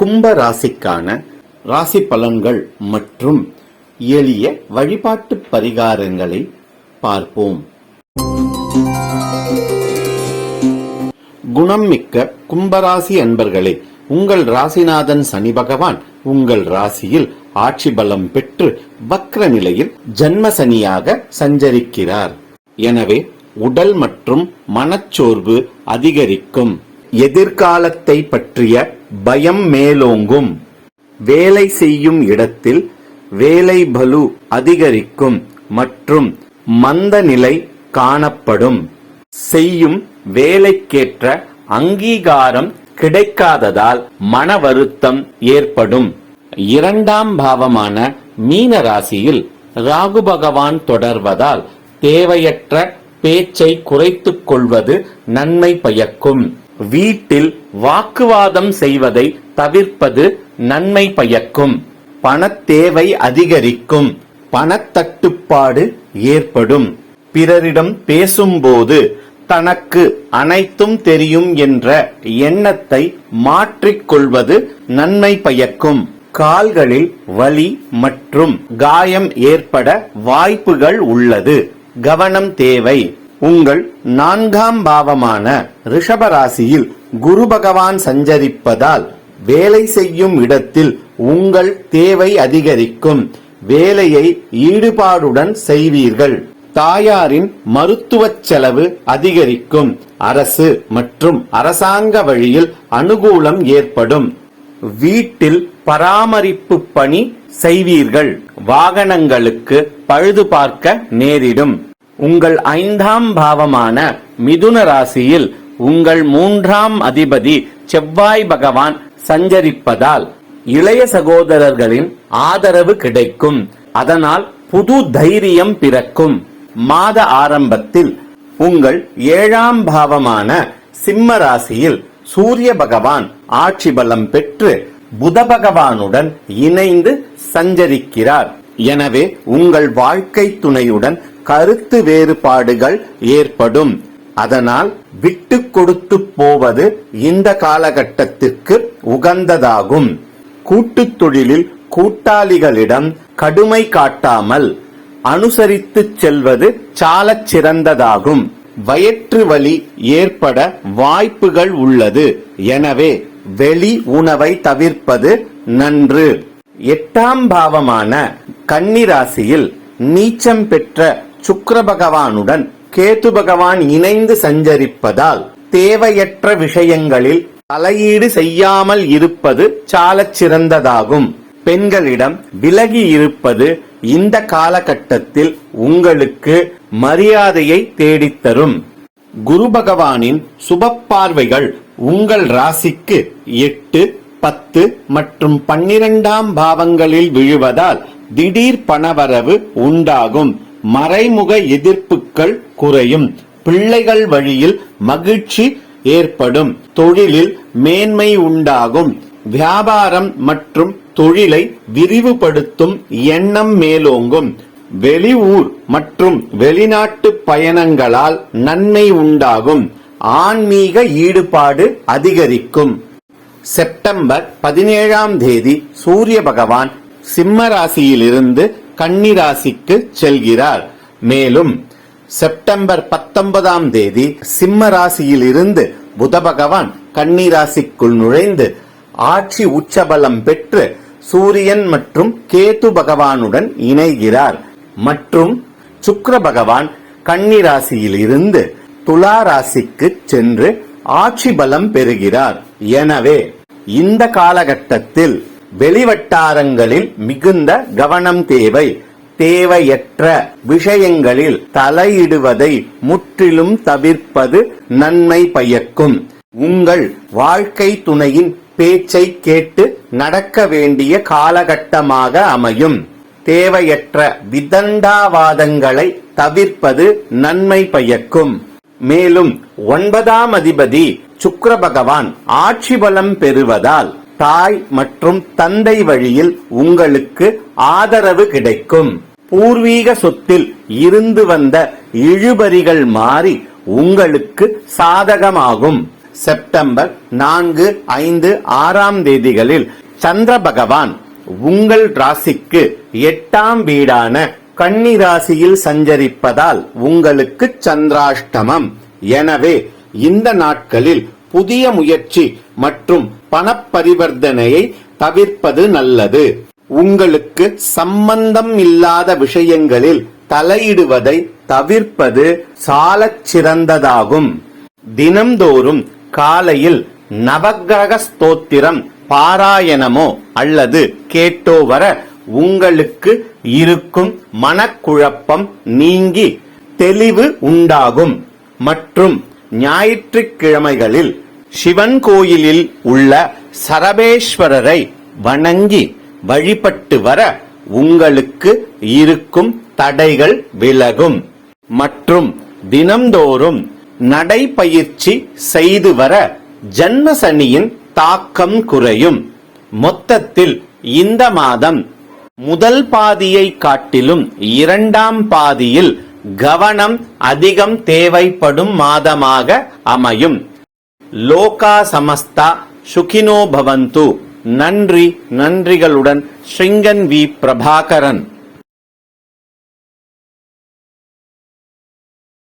கும்ப ராசிக்கான ராசி பலன்கள் மற்றும் எளிய வழிபாட்டு பரிகாரங்களை பார்ப்போம். குணம் மிக்க கும்பராசி அன்பர்களே உங்கள் ராசிநாதன் சனி பகவான் உங்கள் ராசியில் ஆட்சி பலம் பெற்று வக்ர நிலையில் ஜன்ம சனியாக சஞ்சரிக்கிறார். எனவே உடல் மற்றும் மனச்சோர்வு அதிகரிக்கும். எதிர்காலத்தை பற்றிய பயம் மேலோங்கும். வேலை செய்யும் இடத்தில் வேலை பலு அதிகரிக்கும் மற்றும் மந்த நிலை காணப்படும். செய்யும் வேலைக்கேற்ற அங்கீகாரம் கிடைக்காததால் மன வருத்தம் ஏற்படும். இரண்டாம் பாவமான மீன ராசியில் ராகு பகவான் தொடர்வதால் தேவையற்ற பேச்சை குறைத்துக் கொள்வது நன்மை பயக்கும். வீட்டில் வாக்குவாதம் செய்வதை தவிர்ப்பது நன்மை பயக்கும். பணத்தேவை அதிகரிக்கும். பணத்தட்டுப்பாடு ஏற்படும். பிறரிடம் பேசும்போது தனக்கு அனைத்தும் தெரியும் என்ற எண்ணத்தை மாற்றிக்கொள்வது நன்மை பயக்கும். கால்களில் வலி மற்றும் காயம் ஏற்பட வாய்ப்புகள் உள்ளது. கவனம் தேவை. உங்கள் நான்காம் பாவமான ரிஷபராசியில் குரு பகவான் சஞ்சரிப்பதால் வேலை செய்யும் இடத்தில் உங்கள் தேவை அதிகரிக்கும். வேலையை ஈடுபாடுடன் செய்வீர்கள். தாயாரின் மருத்துவச் செலவு அதிகரிக்கும். அரசு மற்றும் அரசாங்க வழியில் அனுகூலம் ஏற்படும். வீட்டில் பராமரிப்பு பணி செய்வீர்கள். வாகனங்களுக்கு பழுது பார்க்க நேரிடும். உங்கள் ஐந்தாம் பாவமான மிதுன ராசியில் உங்கள் மூன்றாம் அதிபதி செவ்வாய் பகவான் சஞ்சரிப்பதால் இளைய சகோதரர்களின் ஆதரவு கிடைக்கும். அதனால் புது தைரியம் பிறக்கும். மாத ஆரம்பத்தில் உங்கள் ஏழாம் பாவமான சிம்ம ராசியில் சூரிய பகவான் ஆட்சி பலம் பெற்று புத பகவானுடன் இணைந்து சஞ்சரிக்கிறார். எனவே உங்கள் வாழ்க்கை துணையுடன் கருத்து வேறுபாடுகள் ஏற்படும். அதனால் விட்டு கொடுத்து போவது இந்த காலகட்டத்திற்கு உகந்ததாகும். கூட்டுத் தொழிலில் கூட்டாளிகளிடம் கடுமை காட்டாமல் அனுசரித்து செல்வது சாலச் சிறந்ததாகும். வயிற்று வலி ஏற்பட வாய்ப்புகள் உள்ளது. எனவே வெளி உணவை தவிர்ப்பது நன்று. எட்டாம் பாவமான கன்னிராசியில் நீச்சம் பெற்ற சுக்கர பகவானுடன் கேது பகவான் இணைந்து சஞ்சரிப்பதால் தேவையற்ற விஷயங்களில் தலையீடு செய்யாமல் இருப்பது சாலச் சிறந்ததாகும். பெண்களிடம் விலகி இருப்பது இந்த காலகட்டத்தில் உங்களுக்கு மரியாதையை தேடித்தரும். குரு பகவானின் சுப பார்வைகள் உங்கள் ராசிக்கு எட்டு பத்து மற்றும் பன்னிரண்டாம் பாவங்களில் விழுவதால் திடீர் பணவரவு உண்டாகும். மறைமுக எதிர்ப்புகள் குறையும். பிள்ளைகள் வழியில் மகிழ்ச்சி ஏற்படும். தொழிலில் மேன்மை உண்டாகும். வியாபாரம் மற்றும் தொழிலை விரிவுபடுத்தும் எண்ணம் மேலோங்கும். வெளியூர் மற்றும் வெளிநாட்டு பயணங்களால் நன்மை உண்டாகும். ஆன்மீக ஈடுபாடு அதிகரிக்கும். செப்டம்பர் பதினேழாம் தேதி சூரிய பகவான் சிம்ம ராசியிலிருந்து கன்னிராசிக்கு செல்கிறார். மேலும் செப்டம்பர் பத்தொன்பதாம் தேதி சிம்ம ராசியிலிருந்து புத பகவான் கன்னிராசிக்குள் நுழைந்து ஆட்சி உச்சபலம் பெற்று சூரியன் மற்றும் கேது பகவானுடன் இணைகிறார். மற்றும் சுக்கிர பகவான் கன்னிராசியில் இருந்து துலா ராசிக்கு சென்று ஆட்சி பலம் பெறுகிறார். எனவே இந்த காலகட்டத்தில் வெளிவட்டாரங்களில் மிகுந்த கவனம் தேவை. தேவையற்ற விஷயங்களில் தலையிடுவதை முற்றிலும் தவிர்ப்பது நன்மை பயக்கும். உங்கள் வாழ்க்கை துணையின் பேச்சை கேட்டு நடக்க வேண்டிய காலகட்டமாக அமையும். தேவையற்ற விதண்டாவாதங்களை தவிர்ப்பது நன்மை பயக்கும். மேலும் ஒன்பதாம் அதிபதி சுக்கிர பகவான் ஆட்சி பலம் பெறுவதால் தாய் மற்றும் தந்தை வழியில் உங்களுக்கு ஆதரவு கிடைக்கும். பூர்வீக சொத்தில் இருந்து வந்த இழுபறிகள் மாறி உங்களுக்கு சாதகமாகும். செப்டம்பர் நான்கு ஐந்து ஆறாம் தேதிகளில் சந்திர பகவான் உங்கள் ராசிக்கு எட்டாம் வீடான கன்னி ராசியில் சஞ்சரிப்பதால் உங்களுக்கு சந்திராஷ்டமம். எனவே இந்த நாட்களில் புதிய முயற்சி மற்றும் பணப்பரிவர்த்தனையை தவிர்ப்பது நல்லது. உங்களுக்கு சம்பந்தம் இல்லாத விஷயங்களில் தலையிடுவதை தவிர்ப்பது சாலச் சிறந்ததாகும் தினம்தோறும் காலையில் நவக்கிரக ஸ்தோத்திரம் பாராயணமோ அல்லது கேட்டோ வர உங்களுக்கு இருக்கும் மனக்குழப்பம் நீங்கி தெளிவு உண்டாகும். மற்றும் ஞாயிற்றுக்கிழமைகளில் சிவன் கோயிலில் உள்ள சரபேஸ்வரரை வணங்கி வழிபட்டு வர உங்களுக்கு இருக்கும் தடைகள் விலகும். மற்றும் தினம்தோறும் நடைபயிற்சி செய்து வர ஜன்ம சனியின் தாக்கம் குறையும். மொத்தத்தில் இந்த மாதம் முதல் பாதியை காட்டிலும் இரண்டாம் பாதியில் கவனம் அதிகம் தேவைப்படும் மாதமாக அமையும். லோகா சமஸ்தா சுகினோ பவந்து. நன்றி நன்றிகளுடன் ஸ்ரிங்கன் வி பிரபாகரன்.